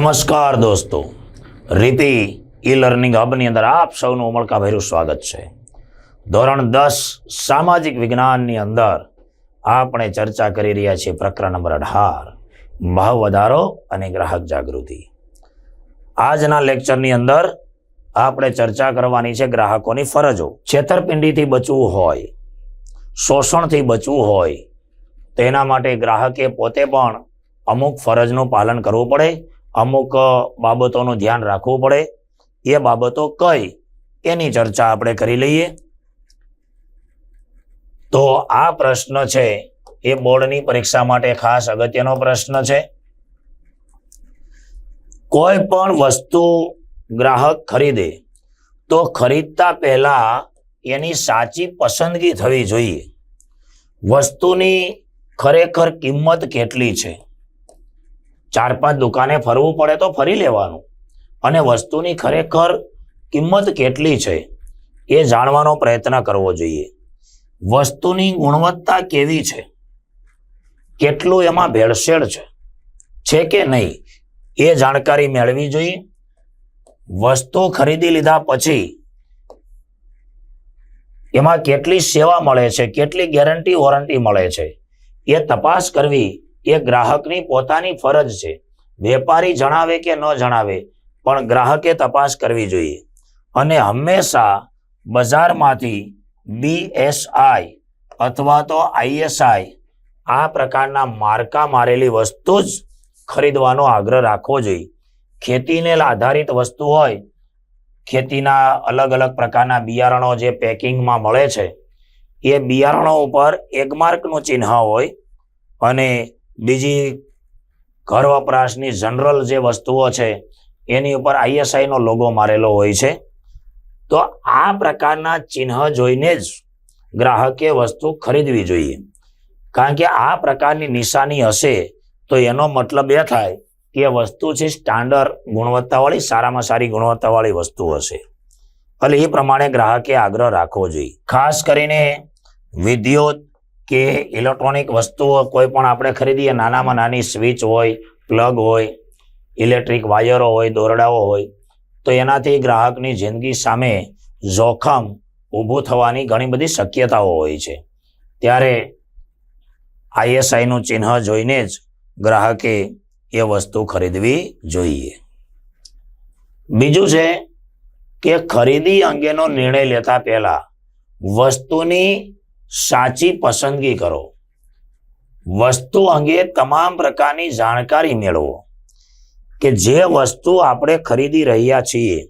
નમસ્કાર દોસ્તો. રીતિ ઈ લર્નિંગ હબની અંદર આપ સૌનું ઉમળકાભેરું સ્વાગત છે. ધોરણ દસ, સામાજિક વિજ્ઞાનની અંદર આપણે ચર્ચા કરી રહ્યા છીએ પ્રકરણ નંબર અઢાર, ભાવ વધારો અને ગ્રાહક જાગૃતિ. આજના લેક્ચરની અંદર આપણે ચર્ચા કરવાની છે ગ્રાહકોની ફરજો. છેતરપિંડીથી બચવું હોય, શોષણથી બચવું હોય, તેના માટે ગ્રાહકે પોતે પણ અમુક ફરજનું પાલન કરવું પડે. અમુક બાબતોનું ધ્યાન રાખવું પડે. એ બાબતો કઈ? એની ચર્ચા આપણે કરી લઈએ. તો આ પ્રશ્ન છે, એ બોર્ડની પરીક્ષા માટે ખાસ અગત્યનો પ્રશ્ન છે. કોઈ પણ વસ્તુ ગ્રાહક ખરીદે, તો ખરીદતા પહેલા એની સાચી પસંદગી થવી જોઈએ. વસ્તુની ખરેખર કિંમત કેટલી છે? ચાર પાંચ દુકાને ફરવું પડે તો ફરી લેવાનું. અને વસ્તુની ખરેખર કિંમત કેટલી છે એ જાણવાનો પ્રયત્ન કરવો જોઈએ. વસ્તુની ગુણવત્તા કેવી છે? કેટલું એમાં ભેળસેળ છે? છે કે નહીં? એ જાણકારી મેળવી જોઈએ. વસ્તુ ખરીદી લીધા પછી એમાં કેટલી સેવા મળે છે? કેટલી ગેરંટી વોરંટી મળે છે? એ તપાસ કરવી એ ગ્રાહકની પોતાની ફરજ છે. વેપારી જણાવે કે ન જણાવે, પણ ગ્રાહકે તપાસ કરવી જોઈએ. અને હંમેશા બજારમાંથી બીએસઆઈ અથવા તો આઈએસઆઈ આ પ્રકારના માર્કા મારેલી વસ્તુ જ ખરીદવાનો આગ્રહ રાખવો જોઈએ. ખેતીને આધારિત વસ્તુ હોય, ખેતીના અલગ અલગ પ્રકારના બિયારણો જે પેકિંગમાં મળે છે, એ બિયારણો ઉપર એગમાર્કનું ચિહ્ન હોય અને બીજી ઘર વપરાશની જનરલ જે વસ્તુઓ છે, એની ઉપર આઈએસઆઈ નો લોગો મારેલો હોય છે. તો આ પ્રકારના ચિહ્ન જોઈને જ ગ્રાહકે વસ્તુ ખરીદવી જોઈએ. કારણ કે આ પ્રકારની નિશાની હશે તો એનો મતલબ એ થાય કે વસ્તુ છે સ્ટાન્ડર્ડ ગુણવત્તાવાળી, સારામાં સારી ગુણવત્તાવાળી વસ્તુ હશે. એટલે એ પ્રમાણે ગ્રાહકે આગ્રહ રાખવો જોઈએ. ખાસ કરીને વિદ્યુત કે ઇલેક્ટ્રોનિક વસ્તુઓ કોઈ પણ આપણે ખરીદીએ, નાનામાં નાની સ્વિચ હોય પ્લગ હોય ઇલેક્ટ્રિક વાયરો હોય, દોરડાઓ હોય, તો એનાથી ગ્રાહકની જિંદગી સામે જોખમ ઊભું થવાની ઘણી બધી શક્યતાઓ હોય છે. ત્યારે આઈએસઆઈનું ચિહ્ન જોઈને જ ગ્રાહકે એ વસ્તુ ખરીદવી જોઈએ. બીજું છે કે ખરીદી અંગેનો નિર્ણય લેતા પહેલા વસ્તુની સાચી પસંદગી કરો. વસ્તુ અંગે તમામ પ્રકારની જાણકારી મેળવો. કે જે વસ્તુ આપણે ખરીદી રહ્યા છીએ,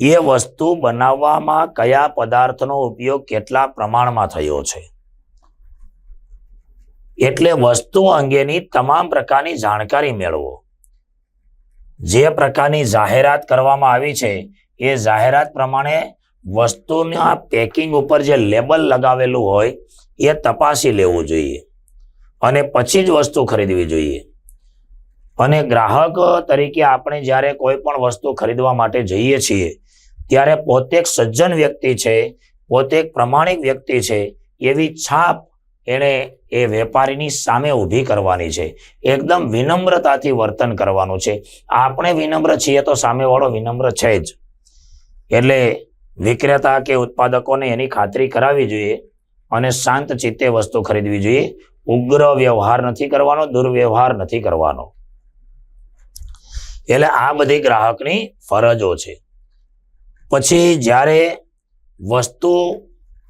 એ વસ્તુ બનાવવામાં કયા પદાર્થનો ઉપયોગ કેટલા પ્રમાણમાં થયો છે. એટલે વસ્તુ અંગેની તમામ પ્રકારની જાણકારી મેળવો. જે પ્રકારની જાહેરાત કરવામાં આવી છે, એ જાહેરાત પ્રમાણે વસ્તુના પેકિંગ ઉપર જે લેબલ લગાવેલું હોય, એ તપાસી લેવું જોઈએ. અને પછી જ વસ્તુ ખરીદવી જોઈએ. અને ગ્રાહક તરીકે આપણે જ્યારે કોઈ પણ વસ્તુ ખરીદવા માટે જઈએ છીએ, ત્યારે પોતે એક સજ્જન વ્યક્તિ છે, પોતે એક પ્રમાણિક વ્યક્તિ છે, એવી છાપ એણે એ વેપારીની સામે ઊભી કરવાની છે. એકદમ વિનમ્રતાથી વર્તન કરવાનું છે. આપણે વિનમ્ર છીએ તો સામેવાળો વિનમ્ર છે જ. એટલે વિક્રેતા કે ઉત્પાદકોને એની ખાતરી કરાવવી જોઈએ અને શાંત ચિત્તે વસ્તુ ખરીદવી જોઈએ. ઉગ્ર વ્યવહાર નથી કરવાનો, દુર્વ્યવહાર નથી કરવાનો. એટલે આ બધી ગ્રાહકની ફરજો છે. પછી જ્યારે વસ્તુ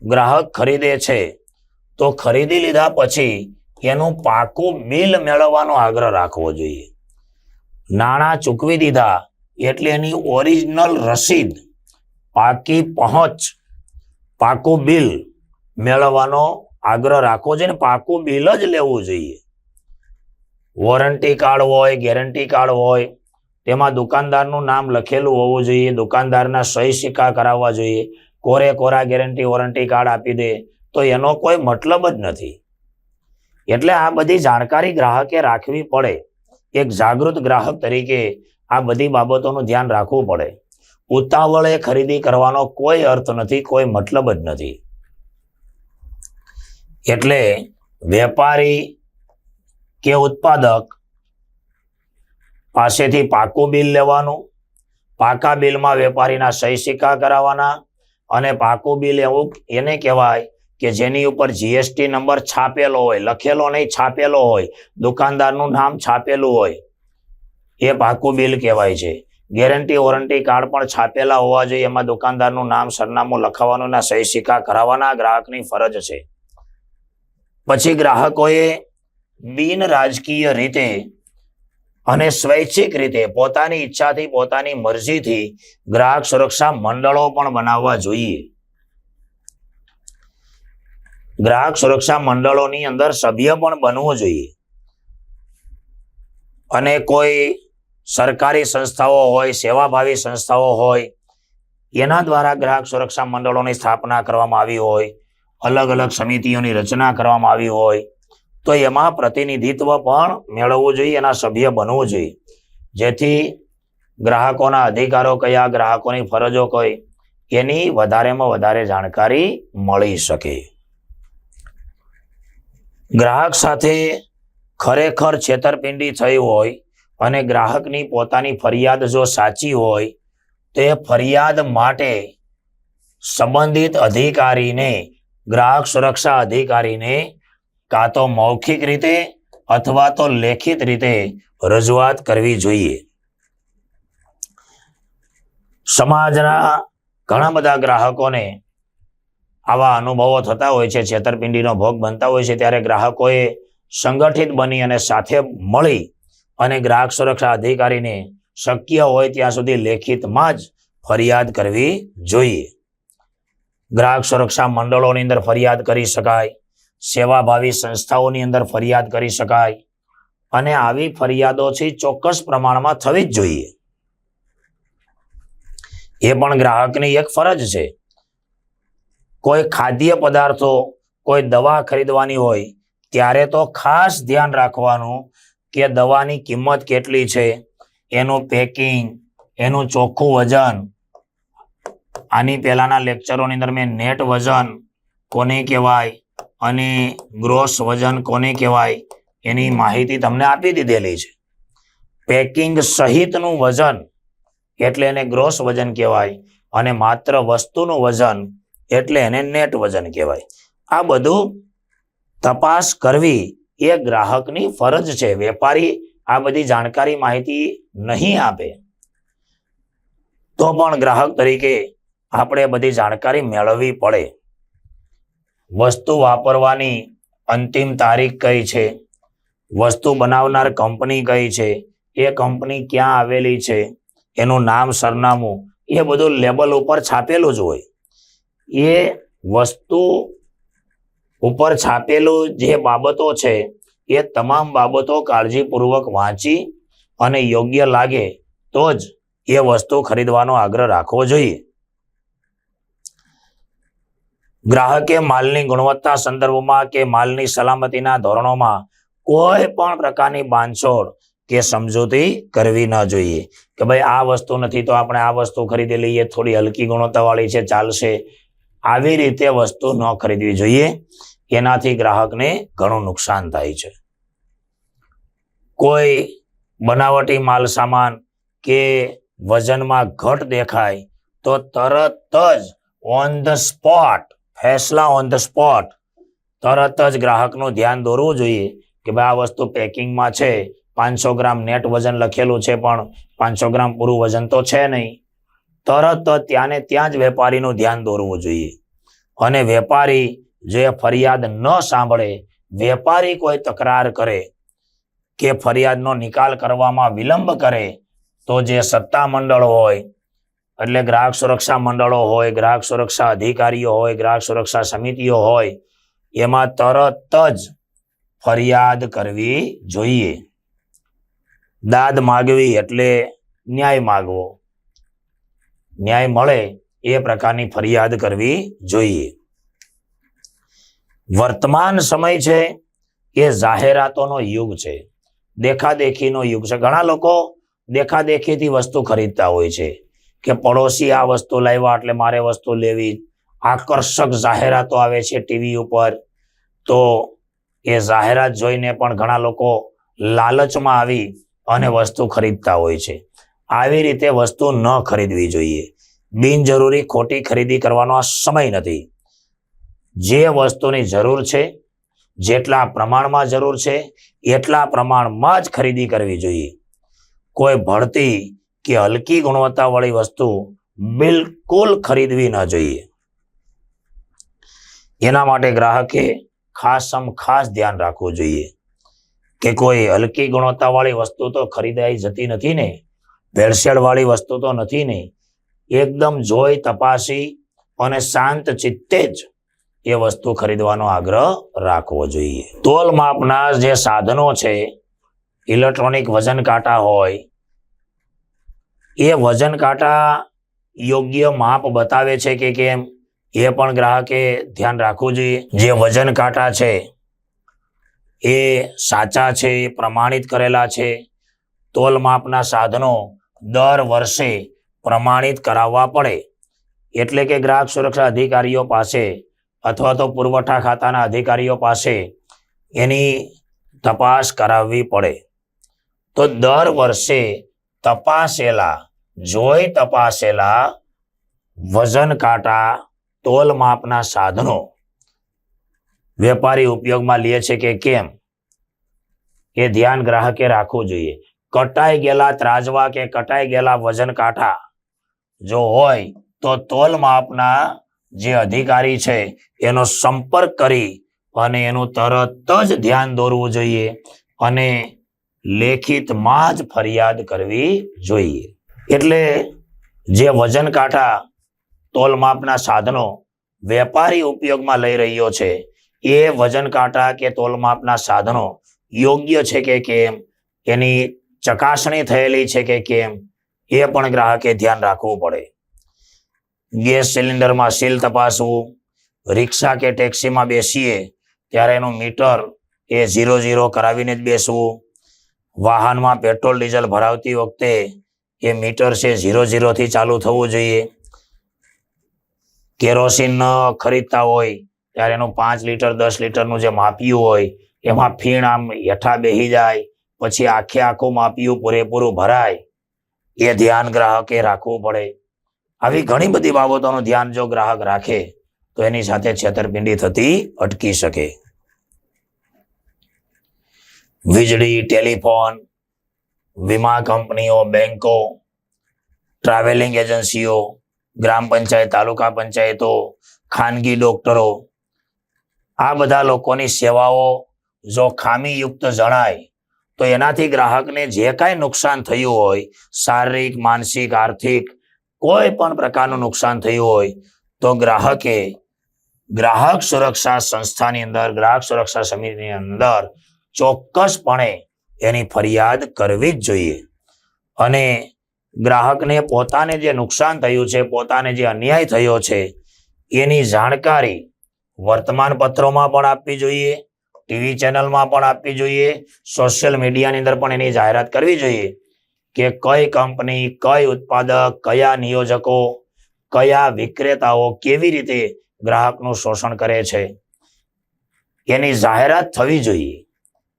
ગ્રાહક ખરીદે છે, તો ખરીદી લીધા પછી એનું પાકું બિલ મેળવવાનો આગ્રહ રાખવો જોઈએ. નાણાં ચૂકવી દીધા એટલે એની ઓરિજિનલ રસીદ પાકી પહોંચ, પાકું બિલ મેળવવાનો આગ્રહ રાખવો જોઈએ ને પાકું બિલ જ લેવું જોઈએ. વોરંટી કાર્ડ હોય, ગેરંટી કાર્ડ હોય, તેમાં દુકાનદારનું નામ લખેલું હોવું જોઈએ, દુકાનદારના સહી સિક્કા કરાવવા જોઈએ. કોરે કોરા ગેરંટી, વોરંટી કાર્ડ આપી દે તો એનો કોઈ મતલબ જ નથી. એટલે આ બધી જાણકારી ગ્રાહકે રાખવી પડે. એક જાગૃત ગ્રાહક તરીકે આ બધી બાબતોનું ધ્યાન રાખવું પડે. ઉતાવળે ખરીદી કરવાનો કોઈ અર્થ નથી, કોઈ મતલબ જ નથી. એટલે વેપારી કે ઉત્પાદક પાસેથી પાકું બિલ લેવાનું, પાકા બિલમાં વેપારીના સહી સિક્કા કરાવવાના અને પાકું બિલ એવું એને કહેવાય કે જેની ઉપર જીએસટી નંબર છાપેલો હોય, લખેલો નહીં, છાપેલો હોય, દુકાનદારનું નામ છાપેલું હોય, એ પાકું બિલ કહેવાય છે. ગેરંટી, વોરંટી કાર્ડ પણ છાપેલા હોવા જોઈએ. એમાં દુકાનદારનું નામ, સરનામું લખાવવાનું ના સહી સિક્કા કરાવવાના ગ્રાહકની ફરજ છે. પછી ગ્રાહકોએ બિન રાજકીય રીતે અને સ્વૈચ્છિક રીતે પોતાની ઈચ્છાથી, પોતાની મરજીથી ગ્રાહક સુરક્ષા મંડળો પણ બનાવવા જોઈએ. ગ્રાહક સુરક્ષા મંડળોની અંદર સભ્ય પણ બનવું જોઈએ. અને કોઈ સરકારી સંસ્થાઓ હોય, સેવાભાવી સંસ્થાઓ હોય, એના દ્વારા ગ્રાહક સુરક્ષા મંડળોની સ્થાપના કરવામાં આવી હોય, અલગ અલગ સમિતિઓની રચના કરવામાં આવી હોય, તો એમાં પ્રતિનિધિત્વ પણ મેળવવું જોઈએ, એના સભ્ય બનવું જોઈએ. જેથી ગ્રાહકોના અધિકારો કયા, ગ્રાહકોની ફરજો કઈ, એની વધારેમાં વધારે જાણકારી મળી શકે. ગ્રાહક સાથે ખરેખર છેતરપિંડી થઈ હોય અને ગ્રાહકની પોતાની ફરિયાદ જો સાચી હોય, તો એ ફરિયાદ માટે સંબંધિત અધિકારીને, ગ્રાહક સુરક્ષા અધિકારીને કાં તો મૌખિક રીતે અથવા તો લેખિત રીતે રજૂઆત કરવી જોઈએ. સમાજના ઘણા બધા ગ્રાહકોને આવા અનુભવો થતા હોય છે, છેતરપિંડીનો ભોગ બનતા હોય છે, ત્યારે ગ્રાહકોએ સંગઠિત બની અને સાથે મળી અને ગ્રાહક સુરક્ષા અધિકારીને શક્ય હોય ત્યાં સુધી લેખિતમાં જ ફરિયાદ કરવી જોઈએ. ગ્રાહક સુરક્ષા મંડળોની અંદર ફરિયાદ કરી શકાય, સેવાભાવી સંસ્થાઓની અંદર ફરિયાદ કરી શકાય અને આવી ફરિયાદોથી ચોક્કસ પ્રમાણમાં થવી જ જોઈએ. એ પણ ગ્રાહકની એક ફરજ છે. કોઈ ખાદ્ય પદાર્થો, કોઈ દવા ખરીદવાની હોય, ત્યારે તો ખાસ ધ્યાન રાખવાનું કે દવાની કિંમત કેટલી છે? એનું પેકિંગ એનું ચોખ્ખું વજન. આની પહેલાના લેક્ચરોની અંદર મેં નેટ વજન કોને કહેવાય અને ગ્રોસ વજન કોને કહેવાય એની માહિતી તમને આપી દીધેલી છે. પેકિંગ સહિતનું વજન એટલે એને ગ્રોસ વજન કહેવાય અને માત્ર વસ્તુનું વજન એટલે એને નેટ વજન કહેવાય. આ બધું તપાસ કરવી એ ગ્રાહકની ફરજ છે. વેપારી આ બધી જાણકારી માહિતી નહીં આપે. તો પણ ગ્રાહક તરીકે આપણે બધી જાણકારી મેળવવી પડે. વસ્તુ વાપરવાની અંતિમ તારીખ કઈ છે? વસ્તુ બનાવનાર કંપની કઈ છે? એ કંપની ક્યાં આવેલી છે? એનું નામ, સરનામું એ બધું લેબલ ઉપર છાપેલું જ હોય. એ વસ્તુ ઉપર છાપેલું જે બાબતો છે, એ તમામ બાબતો કાળજીપૂર્વક વાંચી અને યોગ્ય લાગે તો જ એ વસ્તુ ખરીદવાનો આગ્રહ રાખવો જોઈએ. ગ્રાહકે માલની ગુણવત્તા સંદર્ભમાં કે માલની સલામતીના ધોરણોમાં કોઈ પણ પ્રકારની બાંધછોડ કે સમજૂતી કરવી ન જોઈએ. કે ભાઈ આ વસ્તુ નથી તો આપણે આ વસ્તુ ખરીદી લઈએ, થોડી હલકી ગુણવત્તાવાળી છે, ચાલશે આવી રીતે વસ્તુ ન ખરીદવી જોઈએ. એનાથી ગ્રાહકને ઘણું નુકસાન થાય છે. કોઈ બનાવટી માલ સામાન કે વજનમાં ઘટ દેખાય તો તરત જ ઓન ધ સ્પોટ ફેસલા ઓન ધ સ્પોટ તરત જ ગ્રાહકનું ધ્યાન દોરવું જોઈએ કે ભાઈ આ વસ્તુ પેકિંગમાં છે. પાંચસો ગ્રામ નેટ વજન લખેલું છે પણ પાંચસો ગ્રામ પૂરું વજન તો છે નહીં. તરત ત્યાં ને ત્યાં જ વેપારીનું ધ્યાન દોરવું જોઈએ. અને વેપારી જે ફરિયાદ ન સાંભળે, વેપારી કોઈ તકરાર કરે કે ફરિયાદનો નિકાલ કરવામાં વિલંબ કરે, તો જે સત્તા મંડળ હોય, એટલે ગ્રાહક સુરક્ષા મંડળો હોય, ગ્રાહક સુરક્ષા અધિકારીઓ હોય, ગ્રાહક સુરક્ષા સમિતિઓ હોય, એમાં તરત જ ફરિયાદ કરવી જોઈએ. દાદ માગવી એટલે ન્યાય માગવો. ન્યાય મળે એ પ્રકારની ફરિયાદ કરવી જોઈએ. વર્તમાન સમય છે એ જાહેરાતોનો યુગ છે. દેખાદેખીનો યુગ છે. ઘણા લોકો દેખાદેખીથી વસ્તુ ખરીદતા હોય છે કે પડોશી આ વસ્તુ લાવ્યા એટલે મારે વસ્તુ લેવી. આકર્ષક જાહેરાતો આવે છે ટીવી ઉપર. તો એ જાહેરાત જોઈને પણ ઘણા લોકો લાલચમાં આવી અને વસ્તુ ખરીદતા હોય છે. આવી રીતે વસ્તુ ન ખરીદવી જોઈએ. બિનજરૂરી ખોટી ખરીદી કરવાનો આ સમય નથી. જે વસ્તુની જરૂર છે, જેટલા પ્રમાણમાં જરૂર છે, એટલા પ્રમાણમાં જ ખરીદી કરવી જોઈએ. કોઈ ભળતી કે હલકી ગુણવત્તાવાળી વસ્તુ બિલકુલ ખરીદવી ન જોઈએ. એના માટે ગ્રાહકે ખાસમ ખાસ ધ્યાન રાખવું જોઈએ. કે કોઈ હલકી ગુણવત્તાવાળી વસ્તુ તો ખરીદાઈ જતી નથી ને? ભેળસેળ વાળી વસ્તુ તો નથી ને. એકદમ જોઈ તપાસી અને શાંત ચિત્તે જ એ વસ્તુ ખરીદવાનો આગ્રહ રાખવો જોઈએ. તોલ માપના જે સાધનો છે, ઇલેક્ટ્રોનિક વજન કાંટા હોય, એ વજન કાંટા યોગ્ય માપ બતાવે છે કે કેમ? એ પણ ગ્રાહકે ધ્યાન રાખવું જોઈએ. જે વજન કાંટા છે, એ સાચા છે પ્રમાણિત કરેલા છે. તોલ માપના સાધનો દર વર્ષે પ્રમાણિત કરાવવા પડે. એટલે કે ગ્રાહક સુરક્ષા અધિકારીઓ પાસે અથવા તો પુરવઠા ખાતાના અધિકારીઓ પાસે એની તપાસ કરાવવી પડે. તો દર વર્ષે તપાસેલા, જોઈ તપાસેલા વજન કાંટા, તોલ માપના સાધનો વેપારી ઉપયોગમાં લે છે કે કેમ? એ ધ્યાન ગ્રાહકે રાખવું જોઈએ. કટાઈ ગયેલા ત્રાજવા કે કટાઈ ગયેલા વજન કાંઠા. જો હોય તો તોલ માપના જે અધિકારી છે, એનો સંપર્ક કરી અને એનું તરત જ ધ્યાન દોરવું જોઈએ અને લેખિતમાં જ ફરિયાદ કરવી જોઈએ. એટલે જે વજન કાંઠા તોલ માપના સાધનો વેપારી ઉપયોગમાં લઈ રહ્યો છે, એ વજન કાંટા કે તોલ માપના સાધનો યોગ્ય છે કે કેમ, એની ચકાસણી થયેલી છે કે કેમ? એ પણ ગ્રાહકે ધ્યાન રાખવું પડે. ગેસ સિલિન્ડરમાં સીલ તપાસવું, રિક્ષા કે ટેક્સીમાં બેસીએ ત્યારે એનું મીટર એ ઝીરો ઝીરો કરાવીને જ બેસવું. વાહનમાં પેટ્રોલ, ડીઝલ ભરાવતી વખતે એ મીટર છે ઝીરો ઝીરોથી ચાલુ થવું જોઈએ. કેરોસીન ન ખરીદતા હોય ત્યારે એનું પાંચ લીટર, દસ લીટરનું જે માપ્યું હોય, એમાં ફીણ આમ હેઠા બેહી જાય. પછી આખે આખું માપિયું પૂરેપૂરું ભરાય. એ ધ્યાન ગ્રાહકે રાખવું પડે. આવી ઘણી બધી બાબતોનું ધ્યાન જો ગ્રાહક રાખે, તો એની સાથે છેતરપિંડી થતી અટકી શકે. વીજળી, ટેલિફોન, વીમા કંપનીઓ, બેંકો, ટ્રાવેલિંગ એજન્સીઓ, ગ્રામ પંચાયત, તાલુકા પંચાયતો, ખાનગી ડોક્ટરો, આ બધા લોકોની સેવાઓ જો ખામીયુક્ત જણાય તો એનાથી ગ્રાહકને જે કાંઈ નુકસાન થયું હોય, શારીરિક, માનસિક, આર્થિક, કોઈ પણ પ્રકારનું નુકસાન થયું હોય, તો ગ્રાહકે ગ્રાહક સુરક્ષા સંસ્થાની અંદર, ગ્રાહક સુરક્ષા સમિતિની અંદર ચોક્કસપણે એની ફરિયાદ કરવી જ જોઈએ. અને ગ્રાહકને પોતાને જે નુકસાન થયું છે, પોતાને જે અન્યાય થયો છે, એની જાણકારી વર્તમાન પત્રોમાં પણ આપવી જોઈએ. ટીવી ચેનલમાં પણ આપવી જોઈએ. સોશિયલ મીડિયાની અંદર પણ એની જાહેરાત કરવી જોઈએ કે કઈ કંપની, કઈ ઉત્પાદક, કયા નિયોજકો, કયા વિક્રેતાઓ કેવી રીતે ગ્રાહકનું શોષણ કરે છે. એની જાહેરાત થવી જોઈએ.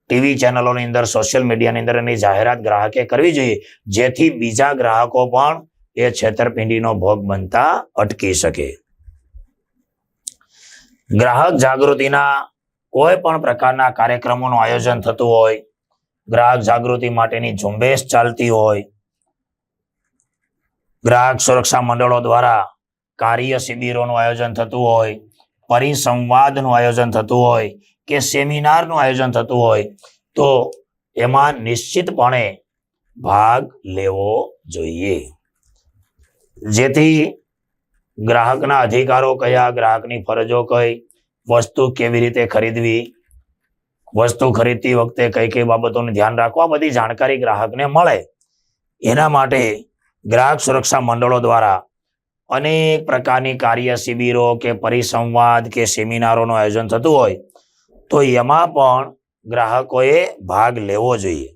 ટીવી ચેનલોની અંદર, સોશિયલ મીડિયાની અંદર એની જાહેરાત ગ્રાહકે કરવી જોઈએ. જેથી બીજા ગ્રાહકો પણ એ છેતરપિંડીનો ભોગ બનતા અટકી શકે. ગ્રાહક જાગૃતિના કોઈ પણ પ્રકારના કાર્યક્રમોનું આયોજન થતું હોય, ગ્રાહક જાગૃતિ માટેની ઝુંબેશ ચાલતી હોય, ગ્રાહક સુરક્ષા મંડળો દ્વારા કાર્ય શિબિરોનું આયોજન થતું હોય, પરિસંવાદનું આયોજન થતું હોય કે સેમિનારનું આયોજન થતું હોય, તો એમાં નિશ્ચિતપણે ભાગ લેવો જોઈએ. જેથી ગ્રાહકના અધિકારો કયા, ગ્રાહકની ફરજો કઈ વસ્તુ કેવી રીતે ખરીદવી, વસ્તુ ખરીદતી વખતે કઈ કઈ બાબતોનું ધ્યાન રાખવા બધી જાણકારી ગ્રાહકને મળે. એના માટે ગ્રાહક સુરક્ષા મંડળો દ્વારા અનેક પ્રકારની કાર્ય શિબિરો કે પરિસંવાદ કે સેમિનારોનું આયોજન થતું હોય, તો એમાં પણ ગ્રાહકોએ ભાગ લેવો જોઈએ.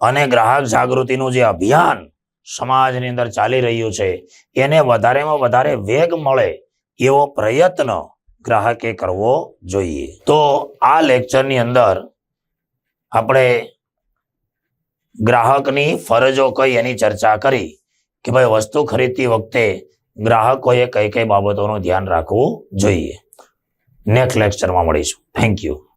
અને ગ્રાહક જાગૃતિનું જે અભિયાન સમાજની અંદર ચાલી રહ્યું છે, એને વધારેમાં વધારે વેગ મળે એવો પ્રયત્ન ગ્રાહકે કરવો જોઈએ. તો આ લેક્ચરની અંદર આપણે ગ્રાહકની ફરજો કઈ એની ચર્ચા કરી કે ભાઈ વસ્તુ ખરીદતી વખતે ગ્રાહકોએ કઈ કઈ બાબતોનું ધ્યાન રાખવું જોઈએ. નેક્સ્ટ લેક્ચરમાં મળીશું. Thank you